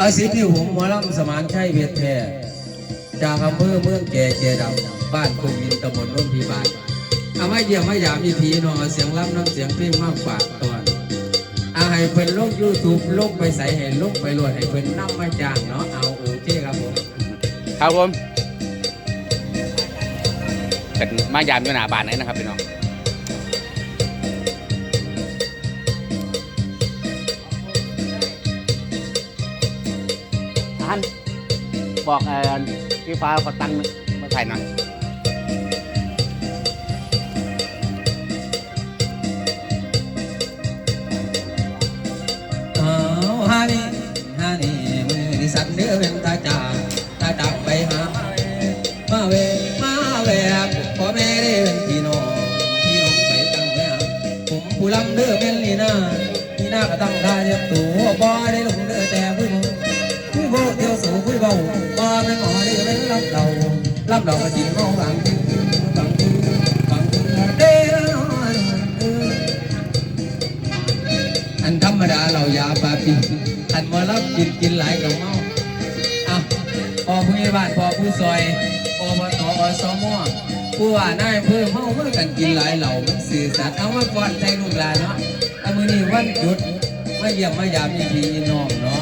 อาศิที่ผมหมอลำสมานชัยเวียดแท้จากอำเภอเมืองแก่เจดำบ้านคุมินตำบลร่มพิบาลเอามาเยี่ยมมายามอีพีนองเสียงลำน้ำเสียงเพลงมากฝาตอนอาให้เพิ่นลงยูทูบลงไปใส่ให้ลงไปโหลดให้เพิ่นนำมาจางเนาะเอาโอเคครับผมครับผมเป็นมายามอยู่หน้าบ้านเลยนะครับพี่น้อง ท่านบอกเอ่อพี่ฟ้าขอตังค์มาถ่ายหน่อยเอาฮานี่ฮานี่มือนี่สั่นเดือเป็นตาจางตาจักไปหามาเวมาเวพ่อแม่ได้เป็นพี่น้องพี่น้องไปตั้งแม่ผมผู้ลำเด้อเป็นลีน่าลีน่าก็ตั้งท่าเรียบตัวบ่ได้ลงเด้อแต่ ยโบเที่ยวสู่คุยเบาบ่เป็นหมอได้เป็นรับเรารับเราก็จริงน้องบางทีบางทีบางเด้ออันธรรมดาเรายาปลาปีอันมารับกินกินหลายกับเมาอะพอผู้ใหญ่บ้านพอผู้ซอยอบตอสมผู้ว่านายเพื่อเมาเมื่อกันกินหลายเหล่ามันสื่อสารเอามาก่อนใจลูกหลานเนาะเอามือนี้วันหยุดมาเยี่ยมมายามอีพีอีน้องเนาะ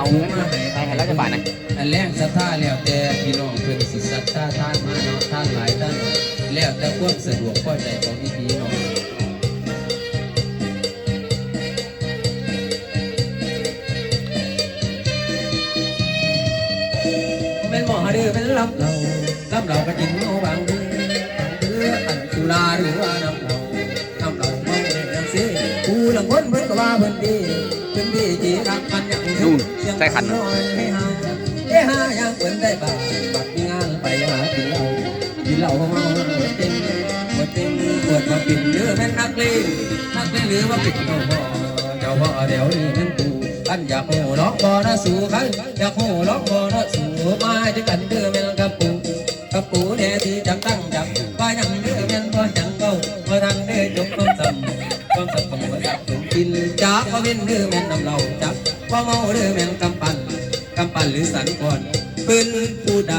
อะหาเอาผู้มาให้ไปให้รัฐบาลนะอันแรงศรัทธาแล้วแต่พี่น้องเพิ่นสิศรัทธาท่านมาเนาะท่านหลายท่านแล้วแต่ความสะดวกพอใจของอีพีน้องเป็นหมอเดือเป็นลำเราลำเราก็กินเอาบางเดือบางเดืออันสุราหรือว่าน้ำเราน้ำเราเมาเล่นน้ำเสียกูหลังคนเพิ่นก็ว่าเพิ่นดีเพิ่นดีจีรักมัน นู่นใส่ขันน้อยให้าเอ้หาอย่างเพิ่นได้บาบัดมีงานไปหากินเหล้ากินเหล้าเมาหมดเต็มหมดเต็มปวดมาปิ่นเดือแม่นนักเลงนักเลงหรือว่าปิดเจ้าพ่อเจ้าพ่อเดี๋ยวนี้นั่นกูอันอยากโหล็อกบ่อนะสู่ใครอยากโหล็อกบ่อนะสู่มาจะกันเดือแม่นกับปูกับปูแน่ที่จังตั้งจังว่ายังเดือแม่นบ่จังเก้าบ่ทันเดือจบต้มซ้ำต้มซ้ำของบ่จับถึงกินจากว่าเป็นเดือแม่นนำเราจับ ว่าเมาเดือแม่นกำปั้นกำปั้นหรือสันก่อนเป็นผู้ใด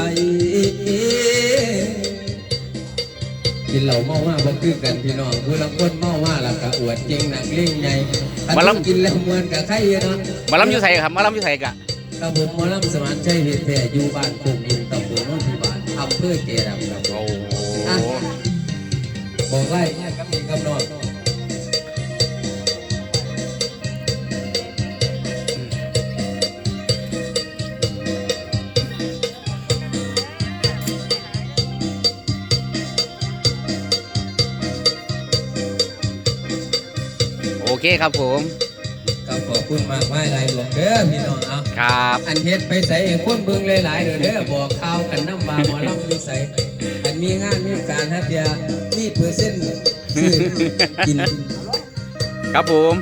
กินเหล้าเมาว่าบ่คือกันพี่น้องผู้ละคนเมาว่าแล้วก็อวดจริงหนักเล่งใหญ่อันมาลำนี้กินแล้วมวนกับใครเนาะมาล้ำอยู่ใส่ครับมาล้ำอยู่ใส่กะครับผมหมอลำสมานชัยเฮ็ดแท้อยู่บ้านโป่งอินตำบลโนนทิบาลอำเภอเกดำครับผมโอ้โหบอกไล่เนี่ยกับมีกับน้อง เคครับผมก็ขอบคุณมากมายหลายหลวงเด้อพี่น้องเอาครับ อันเฮ็ดไปใส่ให้คนเบิ่งหลายๆเด้อเด้อบอกข่าวกันน้ำบาหมอลำอยู่ใส่อันมีงานมีการฮัดเดียมีเปอร์เซ็นต์ซื้อกิน ครับผม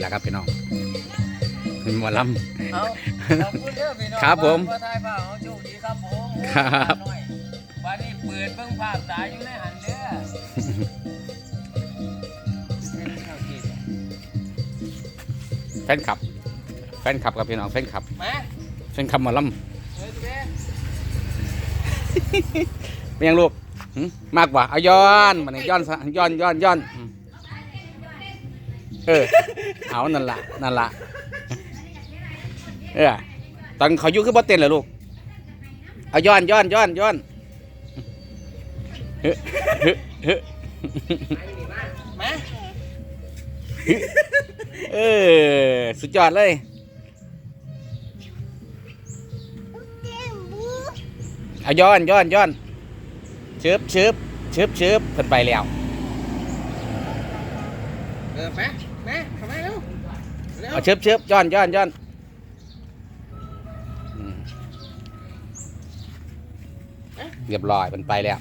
แล้วครับพี่น้องหมาล้เอาขอบคุณเด้อพี่น้องครับผมขอถ่ายภาพเอาโชคดีครับผมครับ หน่อยวันนี้เปิดเบิ่งภาพตายอยู่ในหันเด้อำแฟนคลับ แฟนคลับกับพี่น้องแฟนคลับมาแฟนคลับหมาล้เฮ้ยแม่ำเป็นยังลูกหึมากกว่าเอาย้อนมันย้อนซะย้อนย้อนย้อนอืม เออ เอานั่นละนั่นละเออตอนเขาอยู่คือบ่เต้นเหรอลูกเอาย้อนย้อนย้อนย้อนเฮ้เฮ้เฮ้มาเออสุดยอดเลยเอาย้อนย้อนย้อนชึบชึบชึบชึบเพิ่นไปแล้วเออมามาทำไม เชิบเชิบย้อนย้อนย้อนเรียบร้อยมันไปแล้ว